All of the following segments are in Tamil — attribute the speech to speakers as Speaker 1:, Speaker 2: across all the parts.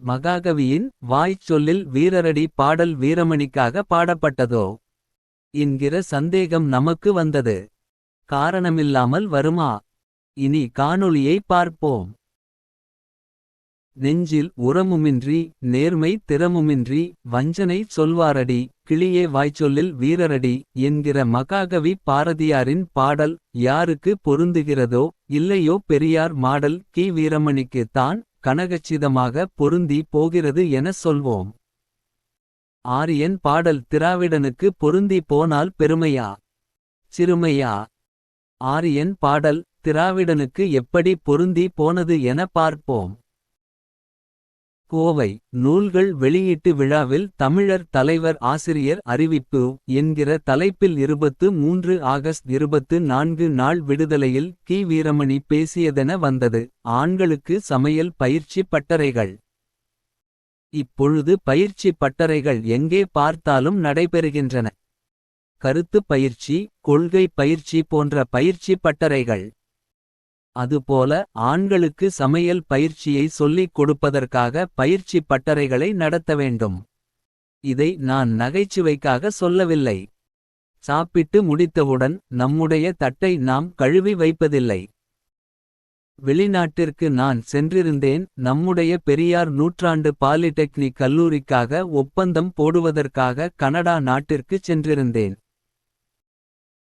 Speaker 1: மகாகவியின் வாய்ச் சொல்லில் வீரரடி பாடல் வீரமணிக்காக பாடப்பட்டதோ? என்கிற சந்தேகம் நமக்கு வந்தது. காரணமில்லாமல் வருமா? இனி காணொளியை பார்ப்போம். நெஞ்சில் உரமுமின்றி நேர்மை திறமுமின்றி வஞ்சனை சொல்வாரடி கிளியே வாய்ச்சொல்லில் வீரரடி என்கிற மகாகவி பாரதியாரின் பாடல் யாருக்கு பொருந்துகிறதோ இல்லையோ பெரியார் மாடல் கி. வீரமணிக்குத்தான் கனகச்சிதமாக பொருந்தி போகிறது என சொல்வோம். ஆரியன் பாடல் திராவிடனுக்கு பொருந்தி போனால் பெருமையா? சிறுமையா? ஆரியன் பாடல் திராவிடனுக்கு எப்படி பொருந்தி போனது என பார்ப்போம். கோவை நூல்கள் வெளியீட்டு விழாவில் தமிழர் தலைவர் ஆசிரியர் அறிவிப்பு என்கிற தலைப்பில் இருபத்து மூன்று ஆகஸ்ட் இருபத்து நான்கு நாள் விடுதலையில் கி. வீரமணி பேசியதென வந்தது. ஆண்களுக்கு சமையல் பயிற்சி பட்டறைகள். இப்பொழுது பயிற்சி பட்டறைகள் எங்கே பார்த்தாலும் நடைபெறுகின்றன. கருத்து பயிற்சி கொள்கை பயிற்சி போன்ற பயிற்சி பட்டறைகள். அதுபோல ஆண்களுக்கு சமையல் பயிற்சியை சொல்லிக் கொடுப்பதற்காக பயிற்சி பட்டறைகளை நடத்த வேண்டும். இதை நான் நகைச்சுவைக்காக சொல்லவில்லை. சாப்பிட்டு முடித்தவுடன் நம்முடைய தட்டை நாம் கழுவி வைப்பதில்லை. வெளிநாட்டிற்கு நான் சென்றிருந்தேன். நம்முடைய பெரியார் நூற்றாண்டு பாலிடெக்னிக் கல்லூரிக்காக ஒப்பந்தம் போடுவதற்காக கனடா நாட்டிற்கு சென்றிருந்தேன்.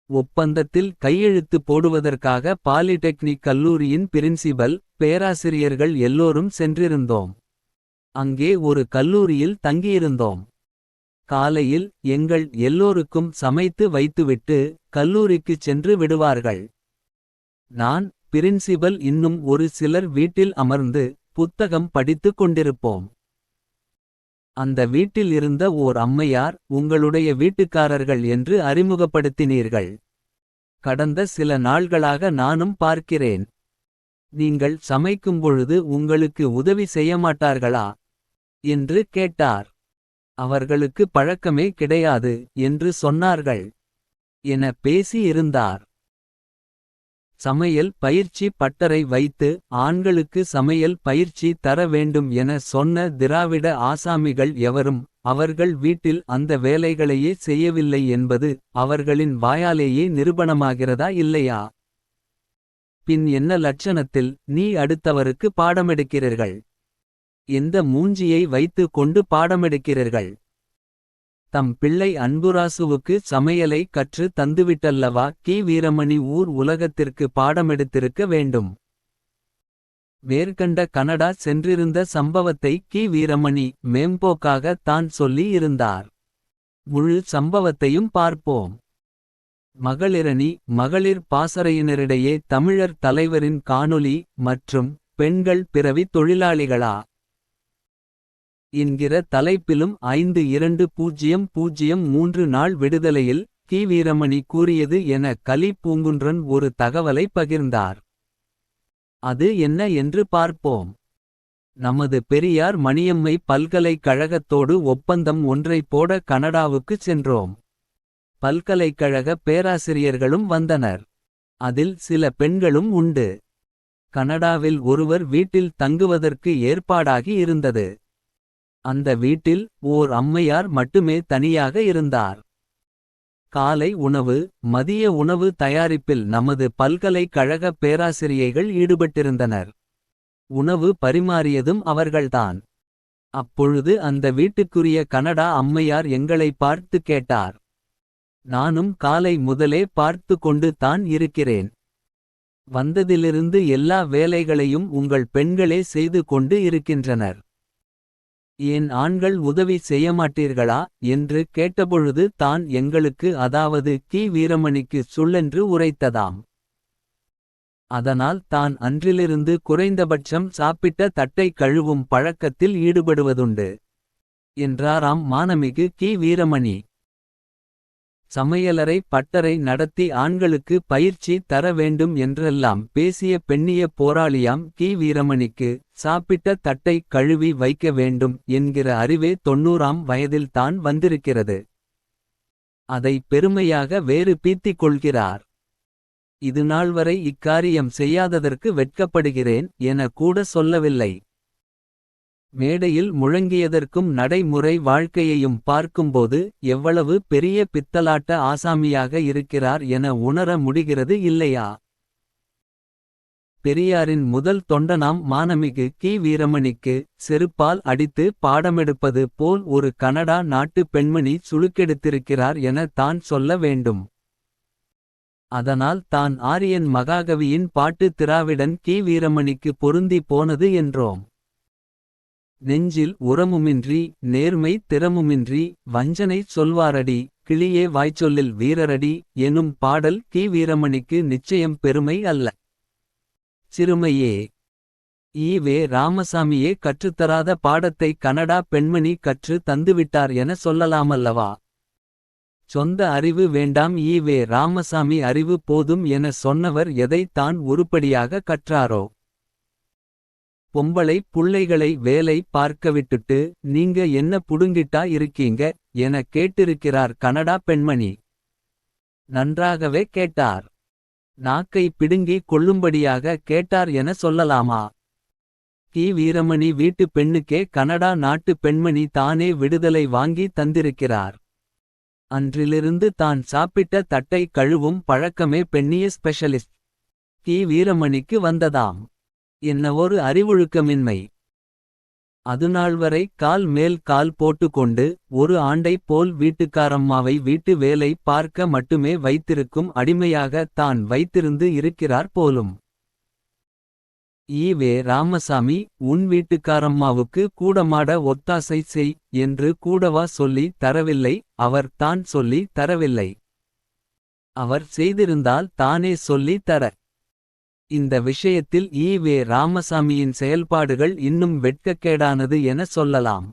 Speaker 1: ஒப்பந்தத்தில் கையெழுத்து போடுவதற்காக பாலிடெக்னிக் கல்லூரியின் பிரின்சிபல் பேராசிரியர்கள் எல்லோரும் சென்றிருந்தோம். அங்கே ஒரு கல்லூரியில் தங்கியிருந்தோம். காலையில் எங்கள் எல்லோருக்கும் சமைத்து வைத்துவிட்டு கல்லூரிக்குச் சென்று விடுவார்கள். நான் பிரின்சிபல் இன்னும் ஒரு சிலர் வீட்டில் அமர்ந்து புத்தகம் படித்துக் கொண்டிருப்போம். அந்த வீட்டில் இருந்த ஓர் அம்மையார் உங்களுடைய வீட்டுக்காரர்கள் என்று அறிமுகப்படுத்தினீர்கள். கடந்த சில நாள்களாக நானும் பார்க்கிறேன். நீங்கள் சமைக்கும் பொழுது உங்களுக்கு உதவி செய்ய மாட்டார்களா என்று கேட்டார். அவர்களுக்கு பழக்கமே கிடையாது என்று சொன்னார்கள். என பேசி இருந்தார். சமையல் பயிற்சி பட்டறை வைத்து ஆண்களுக்கு சமையல் பயிற்சி தர வேண்டும் என சொன்ன திராவிட ஆசாமிகள் எவரும் அவர்கள் வீட்டில் அந்த வேலைகளையே செய்யவில்லை என்பது அவர்களின் வாயாலேயே நிரூபணமாகிறதா இல்லையா? பின் என்ன லட்சணத்தில் நீ அடுத்தவருக்கு பாடமெடுக்கிறீர்கள்? எந்த மூஞ்சியை வைத்து கொண்டு பாடமெடுக்கிறீர்கள்? தம் பிள்ளை அன்புராசுவுக்கு சமையலை கற்று தந்துவிட்டல்லவா? கி. வீரமணி ஊர் உலகத்திற்கு பாடமெடுத்திருக்க வேண்டும். மேற்கண்ட கனடா சென்றிருந்த சம்பவத்தை கி. வீரமணி மேம்போக்காக தான் சொல்லி இருந்தார். முழு சம்பவத்தையும் பார்ப்போம். மகளிரணி மகளிர் பாசறையினரிடையே தமிழர் தலைவரின் காணொலி மற்றும் பெண்கள் பிறவி தொழிலாளிகளா? என்கிற தலைப்பிலும் ஐந்து இரண்டு பூஜ்ஜியம் பூஜ்ஜியம் மூன்று நாள் விடுதலையில் கி. வீரமணி கூறியது என கலி பூங்குன்றன் ஒரு தகவலை பகிர்ந்தார். அது என்ன என்று பார்ப்போம். நமது பெரியார் மணியம்மை பல்கலைக்கழகத்தோடு ஒப்பந்தம் ஒன்றை போட கனடாவுக்குச் சென்றோம். பல்கலைக்கழக பேராசிரியர்களும் வந்தனர். அதில் சில பெண்களும் உண்டு. கனடாவில் ஒருவர் வீட்டில் தங்குவதற்கு ஏற்பாடாகி இருந்தது. அந்த வீட்டில் ஓர் அம்மையார் மட்டுமே தனியாக இருந்தார். காலை உணவு மதிய உணவு தயாரிப்பில் நமது பல்கலைக்கழக பேராசிரியைகள் ஈடுபட்டிருந்தனர். உணவு பரிமாறியதும் அவர்கள்தான். அப்பொழுது அந்த வீட்டுக்குரிய கனடா அம்மையார் எங்களை பார்த்து கேட்டார். நானும் காலை முதலே பார்த்து கொண்டு தான் இருக்கிறேன். வந்ததிலிருந்து எல்லா வேலைகளையும் உங்கள் பெண்களே செய்து கொண்டு இருக்கின்றனர். ஏன் ஆண்கள் உதவி செய்யமாட்டீர்களா? என்று கேட்டபொழுது தான் எங்களுக்கு அதாவது கி. வீரமணிக்கு சொல்லென்று உரைத்ததாம். அதனால் தான் அன்றிலிருந்து குறைந்தபட்சம் சாப்பிட்ட தட்டை கழுவும் பழக்கத்தில் ஈடுபடுவதுண்டு. என்றாராம் மானமிகு கி. வீரமணி. சமையலறை பட்டறை நடத்தி ஆண்களுக்கு பயிற்சி தர வேண்டும் என்றெல்லாம் பேசிய பெண்ணிய போராளியாம் கி. வீரமணிக்கு சாப்பிட்ட தட்டை கழுவி வைக்க வேண்டும் என்கிற அறிவே தொன்னூறாம் வயதில் தான் வந்திருக்கிறது. அதை பெருமையாக வேறு பீத்திக் கொள்கிறார். இது நாள்வரை இக்காரியம் செய்யாததற்கு வெட்கப்படுகிறேன் என கூட சொல்லவில்லை. மேடையில் முழங்கியதற்கும் நடைமுறை வாழ்க்கையையும் பார்க்கும்போது எவ்வளவு பெரிய பித்தலாட்ட ஆசாமியாக இருக்கிறார் என உணர முடிகிறது இல்லையா? பெரியாரின் முதல் தொண்டனாம் மானமிகு கி. வீரமணிக்கு செருப்பால் அடித்து பாடமெடுப்பது போல் ஒரு கனடா நாட்டு பெண்மணி சுளுக்கெடுத்திருக்கிறார் என தான் சொல்ல வேண்டும். அதனால் தான் ஆரியன் மகாகவியின் பாட்டு திராவிடன் கி. வீரமணிக்கு பொருந்தி போனது என்றோம். நெஞ்சில் உரமுமின்றி நேர்மை திறமுமின்றி வஞ்சனை சொல்வாரடி கிளியே வாய்ச்சொல்லில் வீரரடி எனும் பாடல் கி. வீரமணிக்கு நிச்சயம் பெருமை அல்ல. சிறுமையே. ஈவே ராமசாமியே கற்றுத்தராத பாடத்தை கனடா பெண்மணி கற்று தந்துவிட்டார் என சொல்லலாமல்லவா? சொந்த அறிவு வேண்டாம் ஈவே ராமசாமி அறிவு போதும் என சொன்னவர் எதை தான் உருப்படியாக கற்றாரோ? பொம்பளை புள்ளைகளை வேலை பார்க்க விட்டுட்டு நீங்க என்ன புடுங்கிட்டா இருக்கீங்க? என கேட்டிருக்கிறார் கனடா பெண்மணி. நன்றாகவே கேட்டார். நாக்கை பிடுங்கி கொள்ளும்படியாக கேட்டார் என சொல்லலாமா? கி. வீரமணி வீட்டு பெண்ணுக்கே கனடா நாட்டு பெண்மணி தானே விடுதலை வாங்கி தந்திருக்கிறார். அன்றிலிருந்து தான் சாப்பிட்ட தட்டை கழுவும் பழக்கமே பெண்ணிய ஸ்பெஷலிஸ்ட். கி. வீரமணிக்கு வந்ததாம். என்ன ஒரு அறிவொழுக்கமின்மை. அதுநாள் வரை கால் மேல் கால் போட்டுக்கொண்டு ஒரு ஆண்டைப் போல் வீட்டுக்காரம்மாவை வீட்டு வேலை பார்க்க மட்டுமே வைத்திருக்கும் அடிமையாக தான் வைத்திருந்து இருக்கிறார் போலும். ஈவே ராமசாமி உன் வீட்டுக்காரம்மாவுக்கு கூடமாட ஒத்தாசை செய் என்று கூடவா சொல்லி தரவில்லை அவர் தான் சொல்லி தரவில்லை. அவர் செய்திருந்தால் தானே சொல்லி தர. இந்த விஷயத்தில் ஈ வே ராமசாமியின் செயல்பாடுகள் இன்னும் வெட்கக்கேடானது என சொல்லலாம்.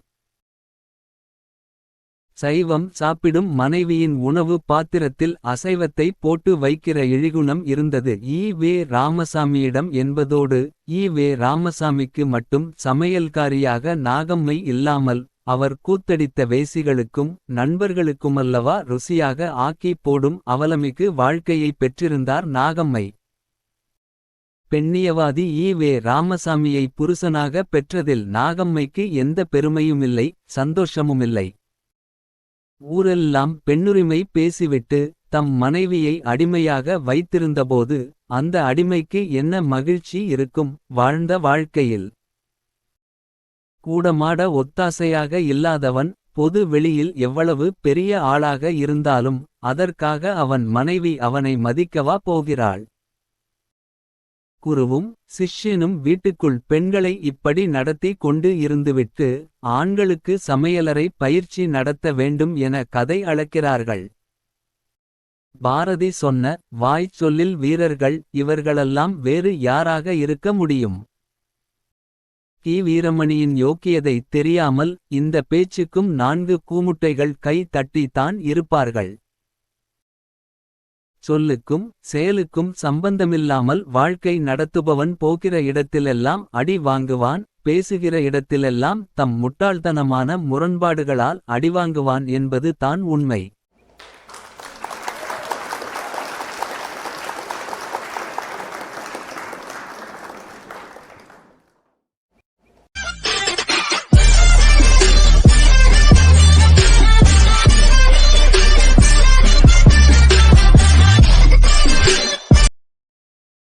Speaker 1: சைவம் சாப்பிடும் மனைவியின் உணவு பாத்திரத்தில் அசைவத்தை போட்டு வைக்கிற இழிகுணம் இருந்தது. ஈ வே ராமசாமியிடம் என்பதோடு ஈ வே ராமசாமிக்கு மட்டும் சமையல்காரியாக நாகம்மை இல்லாமல் அவர் கூத்தடித்த வேசிகளுக்கும் நண்பர்களுக்குமல்லவா ருசியாக ஆக்கி போடும் அவலமிக்கு வாழ்க்கையை பெற்றிருந்தார் நாகம்மை. பெண்ணியவாதி ஈ வே. ராமசாமியை புருஷனாக பெற்றதில் நாகம்மைக்கு எந்த பெருமையுமில்லை சந்தோஷமுமில்லை. ஊரெல்லாம் பெண்ணுரிமை பேசிவிட்டு தம் மனைவியை அடிமையாக வைத்திருந்தபோது அந்த அடிமைக்கு என்ன மகிழ்ச்சி இருக்கும் வாழ்ந்த வாழ்க்கையில். கூடமாட ஒத்தாசையாக இல்லாதவன் பொது வெளியில் எவ்வளவு பெரிய ஆளாக இருந்தாலும் அதற்காக அவன் மனைவி அவனை மதிக்கவா போகிறாள். குருவும் சிஷ்யனும் வீட்டுக்குள் பெண்களை இப்படி நடத்தி கொண்டு இருந்துவிட்டு ஆண்களுக்கு சமையலறை பயிற்சி நடத்த வேண்டும் என கதை அளக்கிறார்கள் பாரதி சொன்ன வாய்ச் சொல்லில் வீரர்கள் இவர்களெல்லாம் வேறு யாராக இருக்க முடியும்? கி. வீரமணியின் யோக்கியதை தெரியாமல் இந்த பேச்சுக்கும் நான்கு கூமுட்டைகள் கை தட்டித்தான் இருப்பார்கள். சொல்லுக்கும் செயலுக்கும் சம்பந்தமில்லாமல் வாழ்க்கை நடத்துபவன் போகிற இடத்திலெல்லாம் அடி வாங்குவான் பேசுகிற இடத்திலெல்லாம் தம் முட்டாள்தனமான முரண்பாடுகளால் அடிவாங்குவான் என்பது தான் உண்மை.